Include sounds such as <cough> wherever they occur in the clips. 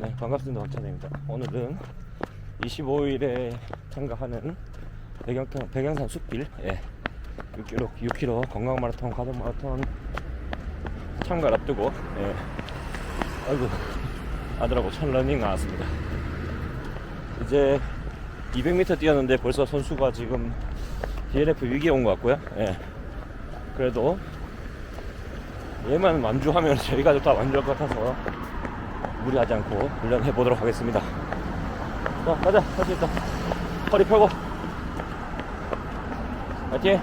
네, 반갑습니다. 박찬입니다. 오늘은 25일에 참가하는 백양산, 백양산 숲길, 예, 6km, 6km 건강 마라톤, 가족 마라톤 참가를 앞두고, 예, 아이고, 아들하고 첫 러닝 나왔습니다. 이제 200m 뛰었는데 벌써 선수가 지금 DNF 위기에 온 것 같고요. 예, 그래도 얘만 완주하면 <laughs> 저희 가족 다 완주할 것 같아서 무리하지 않고 훈련해 보도록 하겠습니다. 자, 가자. 할 수 있다. 허리 펴고. 파이팅!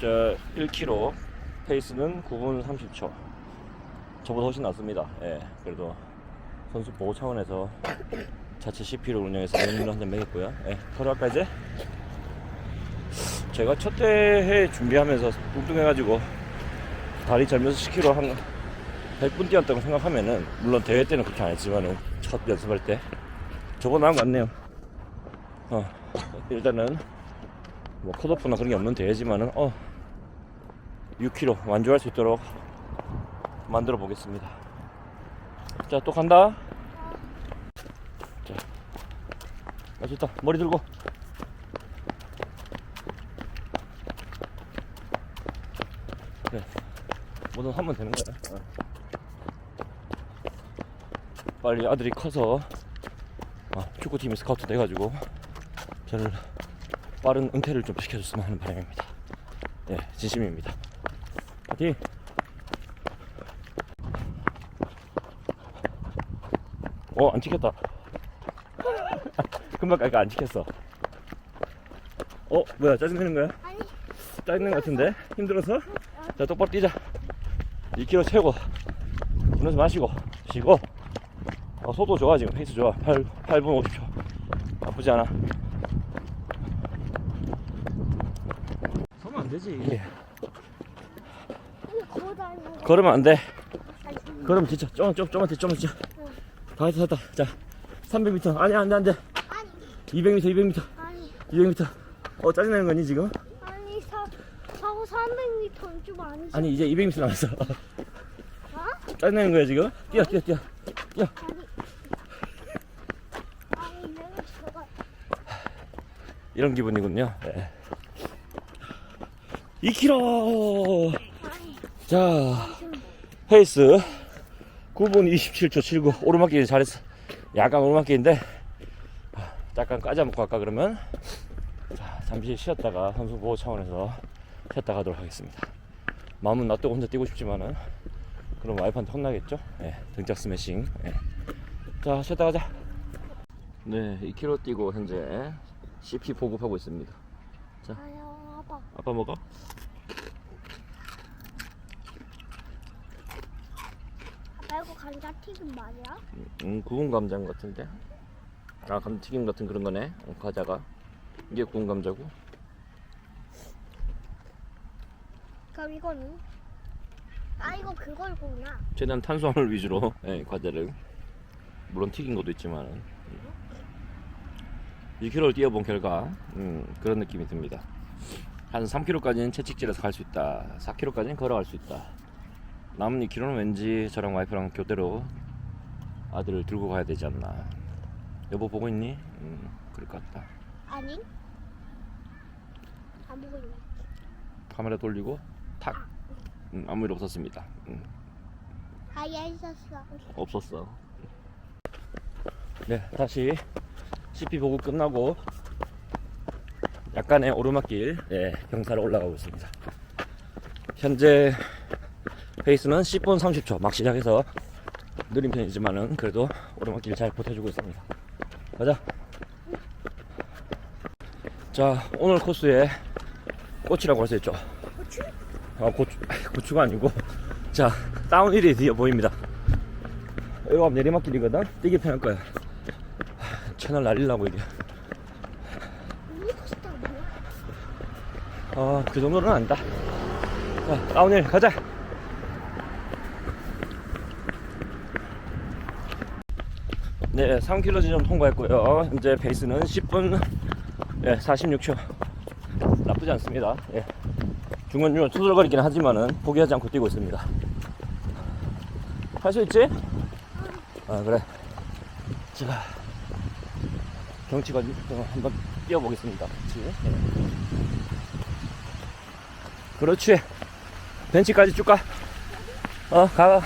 저 1km 페이스는 9분 30초. 저보다 훨씬 낫습니다. 예, 그래도 선수 보호 차원에서 자체 CP를 운영해서 메뉴를 한잔 먹였고요. 예, 걸어갈까 이제? 제가 첫 대회 준비하면서 뚱뚱해가지고 다리 절면서 10km 한 100분 뛰었다고 생각하면은 물론 대회 때는 그렇게 안 했지만은 첫 연습할 때 저보다 나은 것 같네요. 어 일단은 뭐 컷오프나 그런 게 없는 대회지만은 어 6km 완주할 수 있도록 만들어 보겠습니다. 자 또 간다. 자 맛있다 머리 들고. 그래 뭐든 하면 되는 거야. 어. 빨리 아들이 커서 어, 축구팀에 스카우트 돼가지고 저를 빠른 은퇴를 좀 시켜줬으면 하는 바람입니다. 예, 진심입니다. 파이팅! 어, 안 찍혔다. <laughs> 금방 까니까 안 찍혔어. 어, 뭐야, 짜증내는 거야? 아니, 짜증낸 것 같은데? 힘들어서? 자, 똑바로 뛰자. 2km 채우고, 분해서 마시고, 쉬고. 어, 속도 좋아, 지금. 페이스 좋아. 8, 8분 50초. 나쁘지 않아. 서면 안 되지. 예. 걸으면 안 돼. 아니, 걸으면 진짜. 좀만, 좀, 좀만 뒤, 좀만 뒤. 다 했다, 됐다. 자, 300m. 아니, 안 돼, 안 돼. 아니, 200m, 200m. 아니, 200m. 어, 짜증나는 거니, 지금? 아니, 사, 사고 300m는 좀 아니지. 아니, 이제 200m 남았어. 어? 짜증나는 거야, 지금? 뛰어, 뛰어, 뛰어. 뛰어. 아니, 내가 저가 이런 기분이군요. 네. 2km. 아니, 자, 페이스 9분 27초 79. 오르막길 잘했어. 약간 오르막길인데 아, 약간 까자먹고 할까 그러면 자, 잠시 쉬었다가 선수 보호 차원에서 쉬었다 가도록 하겠습니다. 마음은 놔두고 혼자 뛰고 싶지만은 그럼 와이프한테 혼나겠죠? 네, 등짝 스매싱. 네. 자, 쉬었다 가자. 네, 2km 뛰고 현재 CP 보급하고 있습니다. 아니, 아빠. 아빠 먹어? 아빠 이거 감자튀김 말이야? 음, 구운 감자인 것 같은데. 아, 감튀김 같은 그런 거네. 어, 과자가. 이게 구운 감자고. 그럼 이거는? 아, 이거 그걸구나. 최대한 탄수화물 위주로 예, 과자를. 물론 튀긴 것도 있지만. 2km를 뛰어본 결과 음, 그런 느낌이 듭니다. 한 3km까지는 채찍질해서 갈 수 있다. 4km까지는 걸어갈 수 있다. 남은 2km는 왠지 저랑 와이프랑 교대로 아들을 들고 가야 되지 않나. 여보 보고 있니? 음, 그럴 것 같다. 아니? 안 보고 있네. 카메라 돌리고 탁 음, 아무 일 없었습니다 음, 아예 있었어. 없었어 네 다시 CP 보고 끝나고 약간의 오르막길 네, 경사로 올라가고 있습니다 현재 페이스는 10분 30초 막 시작해서 느린 편이지만은 그래도 오르막길 잘 버텨주고 있습니다 가자 자 오늘 코스에 꽃이라고 할 수 있죠 고추? 아, 고추, <laughs> 고추가 아니고. 자, 다운힐이 드디어 보입니다. 여기가 내리막길이거든? 뛰기 편할 거야. 하, 채널 날리려고 이게. 롤러코스터 뭐야? 아, 그 정도는 아니다. 자, 다운힐 가자! 네, 3km 지점 통과했고요. 현재 페이스는 10분 예, 46초. 나쁘지 않습니다. 예. 중간중간 투덜거리긴 하지만은 포기하지 않고 뛰고 있습니다. 할 수 있지? 아 그래 제가 경치가 좀 한번 뛰어보겠습니다 그렇지 네. 그렇지 벤치까지 쭉 가. 어, 가.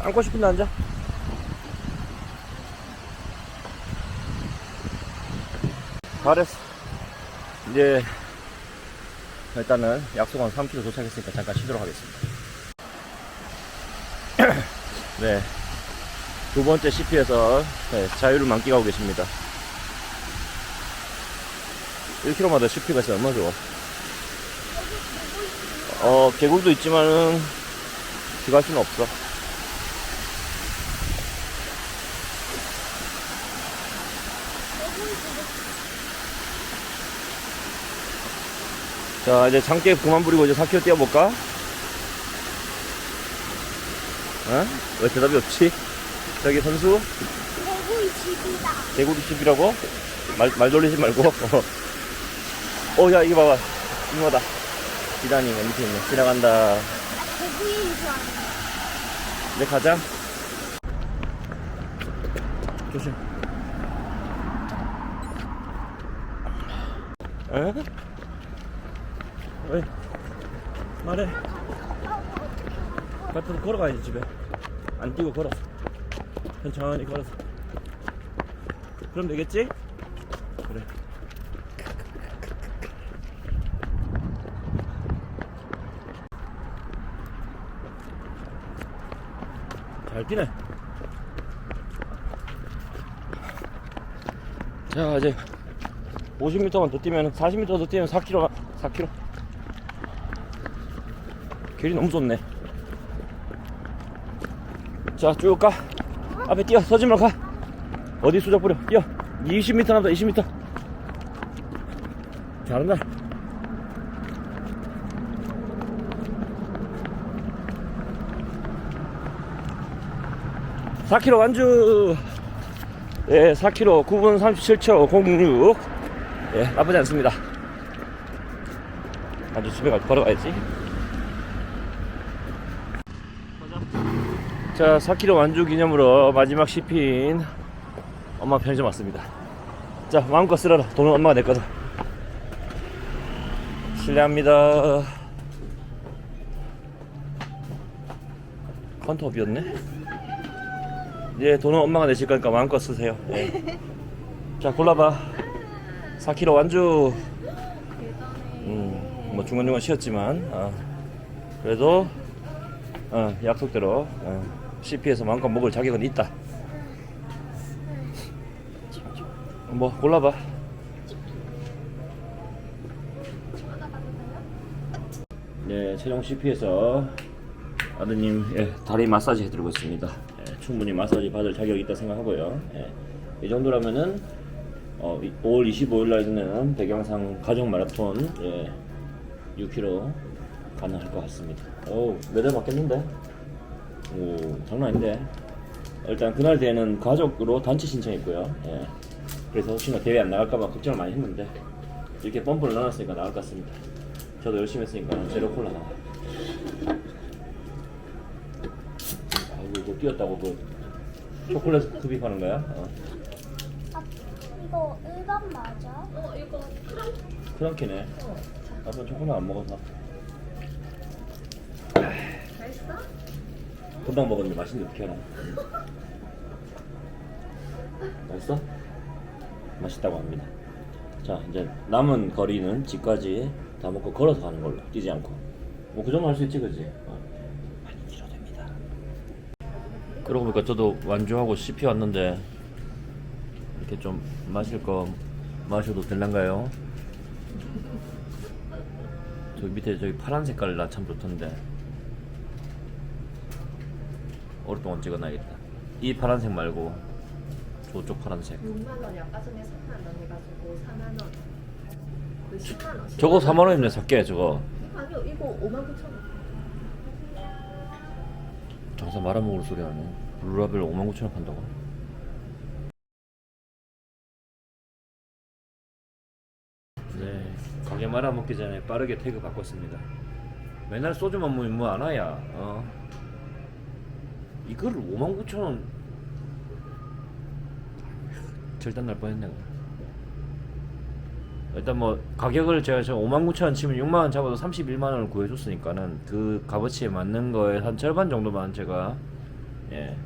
앉고 싶은데 앉아. 잘했어. 이제 일단은 약속한 3km 도착했으니까 잠깐 쉬도록 하겠습니다. <clears throat> 네. 두 번째 CP에서 네, 자유를 만끽하고 계십니다. 1km마다 CP가 있어 얼마 좋아. 어, 개굴도 있지만은 들어갈 수는 없어. 자, 이제 장깨 그만 부리고 이제 4km 뛰어볼까? 어? 왜 대답이 없지? 저기 선수? 대구이 집이다. 개구리 집이라고? 말, 말 돌리지 말고. <laughs> 어, 야, 이거 봐봐. 이거다. 기다니가 밑에 있네. 지나간다. 이제 가자. 조심. 에? 왜? 말해. 같은 걸어가야지 집에. 안 뛰고 걸어서. 천천히 걸어서. 그럼 되겠지? 그래. 잘 뛰네. 자, 이제 50m만 더 뛰면 40m 더 뛰면 4km 4km. 길이 너무 좋네. 자, 쭉 가. 앞에 뛰어. 서지 말고 가. 어디 수작 부려. 뛰어. 20m 남다. 20m. 잘한다. 사 k m 완주. 예, 4km 9분 37초 06. 예, 나쁘지 않습니다. 아주 집에 가 걸어가야지. 자, 4km 완주 기념으로 마지막 CP인 엄마 편의점 왔습니다. 자, 마음껏 쓸어라. 돈은 엄마가 내 거다. 실례합니다. 컨터 비었네. 이제 돈은 엄마가 내실 거니까 마음껏 쓰세요. 예. 자, 골라봐. 4kg 완주. 음, 뭐 중간중간 쉬었지만, 어, 그래도, 어, 약속대로, 어, CP에서 마음껏 먹을 자격은 있다. 뭐, 골라봐. 네, 최종 CP에서 아드님 예, 다리 마사지 해드리고 있습니다. 예, 충분히 마사지 받을 자격이 있다 생각하고요. 예, 이 정도라면은 어, 이- 5월 25일 날 있는 백양상 가족 마라톤 예, 6km 가능할 것 같습니다. 오, 메달 받겠는데? 오, 장난 아닌데? 일단 그날 대회는 가족으로 단체 신청했고요. 예, 그래서 혹시나 대회 안 나갈까봐 걱정을 많이 했는데 이렇게 펌프를 넣어놨으니까 나갈 것 같습니다. 저도 열심히 했으니까 제로 콜라 나와. 아이고 이거 뛰었다고 그 초콜릿 흡입하는 거야? 어. 아, 이거 일반 맞아? 어, 이거 크랑키네. 아빠 초콜릿 안 먹어서. 맛있어? 금방 먹었는데 맛있는데 어떻게 하나? 맛있어? 맛있다고 합니다. 자 이제 남은 거리는 집까지 다 먹고 걸어서 가는 걸로 뛰지 않고. 뭐 그 정도 할 수 있지 그지? 어. 많이 길어 됩니다. 그러고 보니까 저도 완주하고 CP 왔는데 이렇게 좀 마실 거 마셔도 될란가요? 저기 밑에 저기 파란 색깔 나참 좋던데 오랫동안 찍어놔야겠다 이 파란색 말고 저쪽 파란색 6만 원이 아까 전에 3만 원 해가지고 4만 원. 그 10만 원. 저거 4만 원이면 살게 저거 아니요 이거 5만 9천 원. 장사 말아먹을 소리 하네 블루라벨 5만 9천 원 판다고 네, 가게 말아먹기 전에 빠르게 태그 바꿨습니다. 맨날 소주만 먹으면 뭐 안 와야 어. 이거를 5만 9천 원 절단 날 뻔했네. 일단 뭐 가격을 제가 저 5만 9천 원 치면 6만 원 잡아도 31만 원을 구해줬으니까는 그 값어치에 맞는 거에 한 절반 정도만 제가 예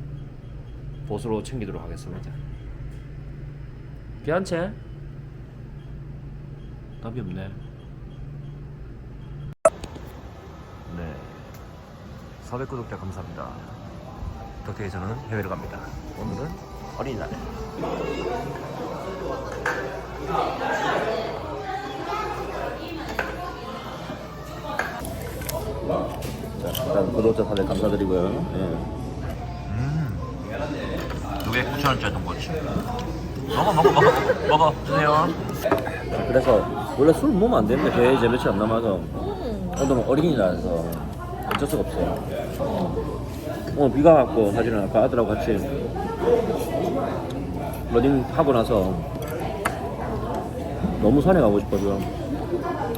보수로 챙기도록 하겠습니다. 비한채? 답이 없네. 네. 400 구독자 감사합니다. 덕혜에서는 해외를 갑니다. 오늘은 어린이날. 자, 일단 구독자 400 감사드리고요. 예. 음. 두개 9,000원짜리 돈거지 먹어, 먹어, 먹어. 먹어. 주세요. 그래서 원래 술 먹으면 안 되는데 대회 이제 며칠 안 남아서 오늘은 어린이날에서 어쩔 수가 없어요. 오늘 비가 왔고 사실은 아까 아들하고 같이 러닝 하고 나서 너무 산에 가고 싶어서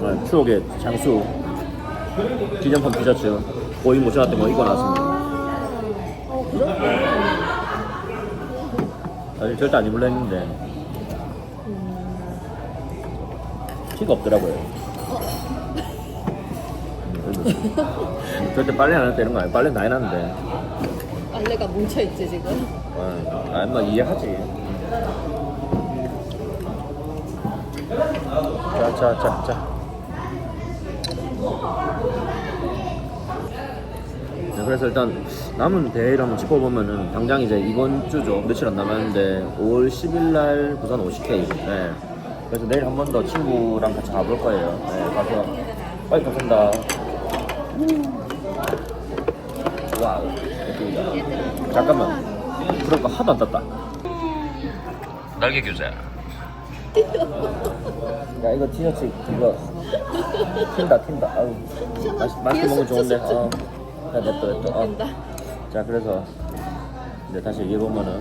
아, 추억의 장수 기념품 티셔츠 고인 모셔놨던 거 입고 나왔습니다. 어. 사실 절대 안 입을려 했는데 티가 없더라고요. 음, 절대 빨래 안할때 이런 거 아니야. 빨래 나이 났는데. 빨래가 뭉쳐있지 지금 아, 아, 뭐 이해하지. 자, 자, 자, 자. 네, 그래서 일단 남은 대회를 한번 짚어보면은 당장 이제 이번 주죠 며칠 안 남았는데 5월 10일 날 부산 50K 네. 그래서 내일 한 번 더 친구랑 같이 가볼 거예요 네, 가서 빨리 감사합니다 와우. 예쁩니다 잠깐만. 그럴 거 하도 안 땄다. 날개 교자. 야 이거 티셔츠 이거 튄다 튄다. 아우. 맛- 맛있게 먹으면 좋은데. 어. 자 냅둬 냅둬. 어. 자 그래서 이제 다시 얘기해 보면은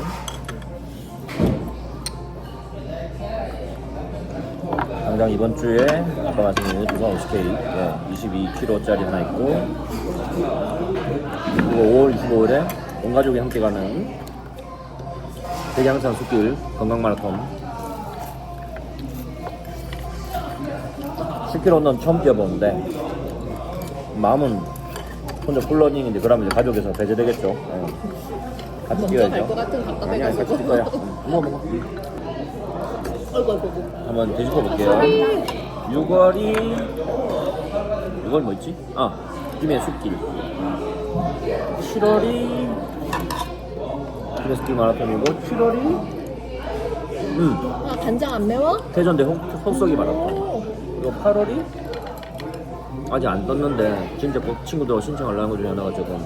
당장 이번 주에 아까 말씀드린 부산 50K 예, 22kg짜리 하나 있고 그리고 5월 25일에 온 가족이 함께 가는 대양산 숲길 건강 마라톤 10km는 처음 뛰어보는데 마음은 혼자 풀러닝인데 그러면 이제 가족에서 배제되겠죠. 예. 같이 먼저 뛰어야죠. 갈것 같은 아니 아니 같이 뛸 거야. <laughs> 음, 먹어 먹어. 어이구 어이구 한번 되짚어 볼게요. 6월이 6월 뭐 있지? 아 김해 숲길. 7월이 김해 숲길 마라톤이고 7월이 음 아 간장 안 매워? 태전대 혹- 혹서기 마라톤. 오 그리고 8월이 아직 안 떴는데 진짜 꼭 친구들하고 신청하려는 것 중에 하나가 지금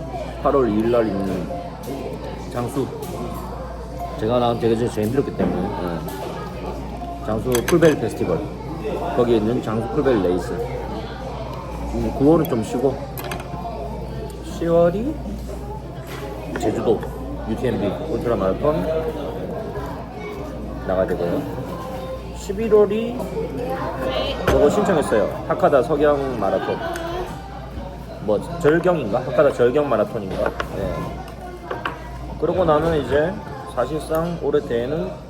8월 2일 날 있는 장수 제가 나한테 되게 제일 힘들었기 때문에 예. 장수 쿨벨 페스티벌 거기에 있는 장수 쿨벨 레이스 음, 9월은 좀 쉬고 10월이 제주도 UTMB 울트라 마라톤 나가야 되고요 11월이 저거 신청했어요. 하카다 석영 마라톤. 뭐 절경인가? 하카다 절경 마라톤인가? 네. 그러고 나면 이제 사실상 올해 대회는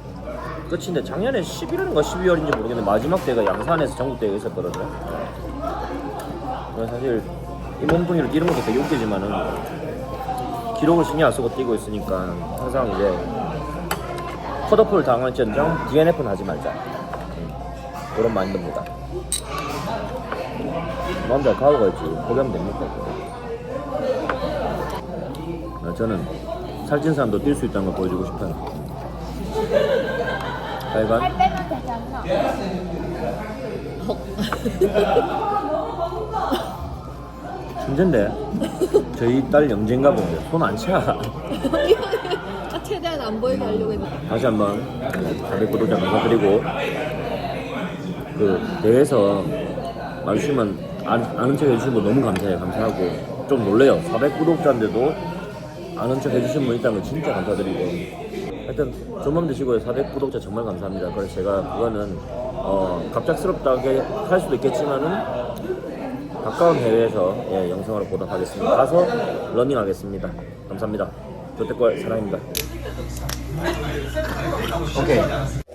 끝인데 작년에 11월인가 12월인지 모르겠는데 마지막 대회가 양산에서 전국 대회가 있었거든요. 사실 이 몸뚱이를 뛰는 것도 되게 웃기지만은 기록을 신경 안 쓰고 뛰고 있으니까 항상 이제 컷오프를 당할지언정 DNF는 하지 말자. 그런 마인드입니다. 남자 가오가 있지 포기하면 됩니까? 아, 저는 살찐 사람도 뛸 수 있다는 걸 보여주고 싶어요. 하여간 살 빼면 되잖아. 힘든데. 저희 딸 영재인가 본데. 손 안 차. <laughs> 아, 최대한 안 보이게 하려고 했는데 다시 한번 400 구독자 감사드리고 그 대회에서 마주치면 안, 아는 척 해주신 분 너무 감사해요. 감사하고. 좀 놀래요. 400 구독자인데도 아는 척 해주신 분 있다는 거 진짜 감사드리고 하여튼 조만 드시고요 400 구독자 정말 감사합니다 그래서 제가 그거는 어, 갑작스럽다게 할 수도 있겠지만은 가까운 해외에서 예, 영상으로 보답하겠습니다. 가서 러닝하겠습니다. 감사합니다. 조태골 사랑입니다. 오케이.